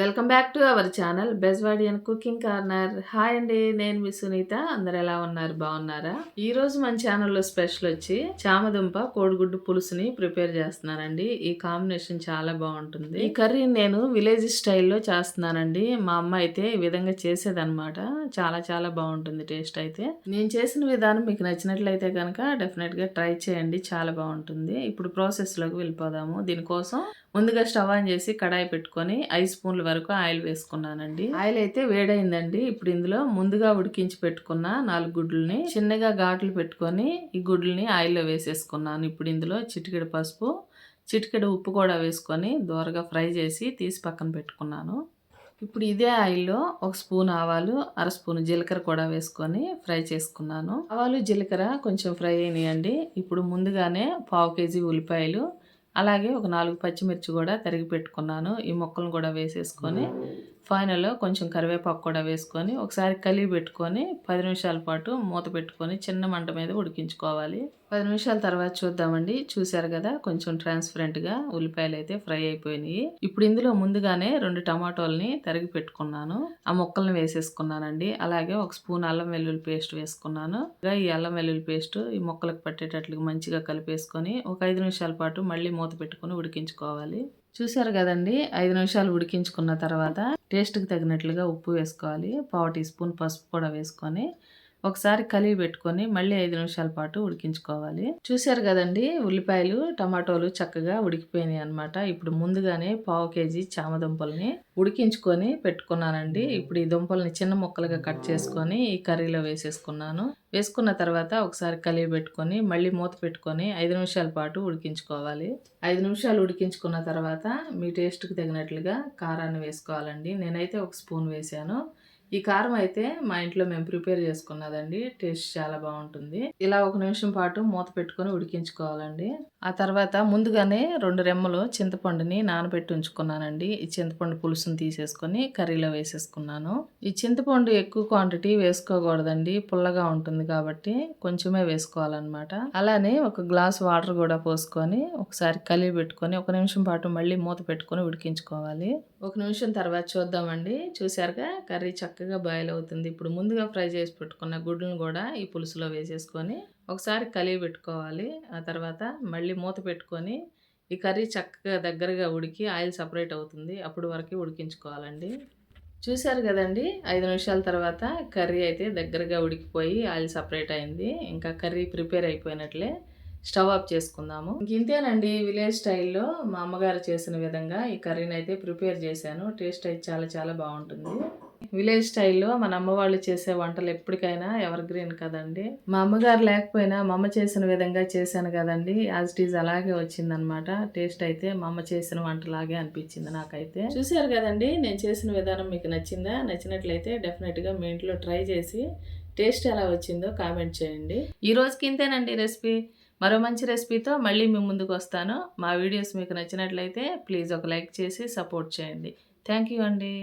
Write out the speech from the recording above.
Welcome back to our channel Bezwadian cooking corner. Hi అండి నేను మీ సునీత. అందరు ఎలా ఉన్నారు? బాగున్నారా? ఈ రోజు మన ఛానల్లో స్పెషల్ వచ్చి చామదుంప కోడిగుడ్డు పులుసుని ప్రిపేర్ చేస్తున్నానండి. ఈ కాంబినేషన్ చాలా బాగుంటుంది. ఈ కర్రీ నేను విలేజ్ స్టైల్లో చేస్తున్నానండి. మా అమ్మ అయితే ఈ విధంగా చేసేదన్నమాట. చాలా చాలా బాగుంటుంది టేస్ట్ అయితే. నేను చేసిన విధానం మీకు నచ్చినట్లయితే కనుక డెఫినెట్గా ట్రై చేయండి. చాలా బాగుంటుంది. ఇప్పుడు ప్రాసెస్లోకి వెళ్ళిపోదాము. దీనికోసం ముందుగా స్టవ్ ఆన్ చేసి కడాయి పెట్టుకొని ఐదు స్పూన్లు వరకు ఆయిల్ వేసుకున్నానండి. ఆయిల్ అయితే వేడైందండి. ఇప్పుడు ఇందులో ముందుగా ఉడికించి పెట్టుకున్న నాలుగు గుడ్లని చిన్నగా ఘాట్లు పెట్టుకొని ఈ గుడ్లని ఆయిల్లో వేసేసుకున్నాను. ఇప్పుడు ఇందులో చిటికెడు పసుపు చిటికెడు ఉప్పు కూడా వేసుకొని దోరగా ఫ్రై చేసి తీసి పక్కన పెట్టుకున్నాను. ఇప్పుడు ఇదే ఆయిల్లో ఒక స్పూన్ ఆవాలు అర స్పూన్ జీలకర్ర కూడా వేసుకొని ఫ్రై చేసుకున్నాను. ఆవాలు జీలకర్ర కొంచెం ఫ్రై అయినాయండి. ఇప్పుడు ముందుగానే పావు కేజీ ఉల్లిపాయలు అలాగే ఒక నాలుగు పచ్చిమిర్చి కూడా తరిగి పెట్టుకున్నాను. ఈ మొక్కలను కూడా వేసేసుకొని ఫైనల్లో కొంచెం కరివేపాకు కూడా వేసుకొని ఒకసారి కలిగి పెట్టుకొని పది నిమిషాల పాటు మూత పెట్టుకొని చిన్న మంట మీద ఉడికించుకోవాలి. పది నిమిషాల తర్వాత చూద్దామండి. చూశారు కదా కొంచెం ట్రాన్స్పరెంట్గా ఉల్లిపాయలు అయితే ఫ్రై అయిపోయినాయి. ఇప్పుడు ఇందులో ముందుగానే రెండు టమాటోల్ని తరిగి పెట్టుకున్నాను. ఆ ముక్కల్ని వేసేసుకున్నానండి. అలాగే ఒక స్పూన్ అల్లం వెల్లుల్లి పేస్ట్ వేసుకున్నాను. ఈ అల్లం వెల్లుల్లి పేస్ట్ ఈ మొక్కలకు పట్టేటట్లు మంచిగా కలిపేసుకొని ఒక ఐదు నిమిషాల పాటు మళ్ళీ మూత పెట్టుకొని ఉడికించుకోవాలి. చూసారు కదండి? ఐదు నిమిషాలు ఉడికించుకున్న తర్వాత టేస్ట్కి తగినట్లుగా ఉప్పు వేసుకోవాలి. పావు టీ స్పూన్ పసుపు కూడా వేసుకొని ఒకసారి కలిగి పెట్టుకొని మళ్ళీ ఐదు నిమిషాల పాటు ఉడికించుకోవాలి. చూశారు కదండి ఉల్లిపాయలు టమాటోలు చక్కగా ఉడికిపోయినాయి అనమాట ఇప్పుడు ముందుగానే పావు కేజీ చామదుంపల్ని ఉడికించుకొని పెట్టుకున్నానండి. ఇప్పుడు ఈ దుంపల్ని చిన్న ముక్కలుగా కట్ చేసుకొని ఈ కర్రీలో వేసేసుకున్నాను. వేసుకున్న తర్వాత ఒకసారి కలిగి పెట్టుకొని మళ్ళీ మూత పెట్టుకొని ఐదు నిమిషాల పాటు ఉడికించుకోవాలి. ఐదు నిమిషాలు ఉడికించుకున్న తర్వాత మీ టేస్ట్కి తగినట్లుగా కారాన్ని వేసుకోవాలండి. నేనైతే ఒక స్పూన్ వేసాను. ఈ కారం అయితే మా ఇంట్లో మేము ప్రిపేర్ చేసుకున్నదండి. టేస్ట్ చాలా బాగుంటుంది. ఇలా ఒక నిమిషం పాటు మూత పెట్టుకొని ఉడికించుకోవాలండి. ఆ తర్వాత ముందుగానే రెండు రెమ్మలు చింతపండుని నానబెట్టి ఉంచుకున్నానండి. ఈ చింతపండు పులుసుని తీసేసుకొని కర్రీలో వేసేసుకున్నాను. ఈ చింతపండు ఎక్కువ క్వాంటిటీ వేసుకోకూడదండి. పుల్లగా ఉంటుంది కాబట్టి కొంచెమే వేసుకోవాలన్నమాట. అలానే ఒక గ్లాస్ వాటర్ కూడా పోసుకొని ఒకసారి కలిగి పెట్టుకొని ఒక నిమిషం పాటు మళ్ళీ మూత పెట్టుకొని ఉడికించుకోవాలి. ఒక నిమిషం తర్వాత చూద్దామండి. చూసారుగా కర్రీ చక్కగా బాయిల్ అవుతుంది. ఇప్పుడు ముందుగా ఫ్రై చేసి పెట్టుకున్న గుడ్లను కూడా ఈ పులుసులో వేసేసుకొని ఒకసారి కలిగి పెట్టుకోవాలి. ఆ తర్వాత మళ్ళీ మూత పెట్టుకొని ఈ కర్రీ చక్కగా దగ్గరగా ఉడికి ఆయిల్ సపరేట్ అవుతుంది. అప్పుడు వరకు ఉడికించుకోవాలండి. చూశారు కదండి? ఐదు నిమిషాల తర్వాత కర్రీ అయితే దగ్గరగా ఉడికిపోయి ఆయిల్ సపరేట్ అయింది. ఇంకా కర్రీ ప్రిపేర్ అయిపోయినట్లే స్టవ్ ఆఫ్ చేసుకుందాము. ఇంతేనండి విలేజ్ స్టైల్లో మా అమ్మగారు చేసిన విధంగా ఈ కర్రీని అయితే ప్రిపేర్ చేశాను. టేస్ట్ అయితే చాలా చాలా బాగుంటుంది. విలేజ్ స్టైల్లో మన అమ్మ వాళ్ళు చేసే వంటలు ఎప్పటికైనా ఎవర్ గ్రీన్ కదండి. మా అమ్మగారు లేకపోయినా మా అమ్మ చేసిన విధంగా చేశాను కదండి. యాజ్ ఇట్ ఈజ్ అలాగే వచ్చిందనమాట. టేస్ట్ అయితే మా అమ్మ చేసిన వంటలాగే అనిపించింది నాకైతే. చూశారు కదండి నేను చేసిన విధానం మీకు నచ్చిందా? నచ్చినట్లయితే డెఫినెట్గా మీ ఇంట్లో ట్రై చేసి టేస్ట్ ఎలా వచ్చిందో కామెంట్ చేయండి. ఈ రోజుకి ఇంతేనండి రెసిపీ మరో మంచి రెసిపీతో మళ్ళీ మీ ముందుకు వస్తాను. మా వీడియోస్ మీకు నచ్చినట్లయితే ప్లీజ్ ఒక లైక్ చేసి సపోర్ట్ చేయండి. థ్యాంక్ యూ అండి.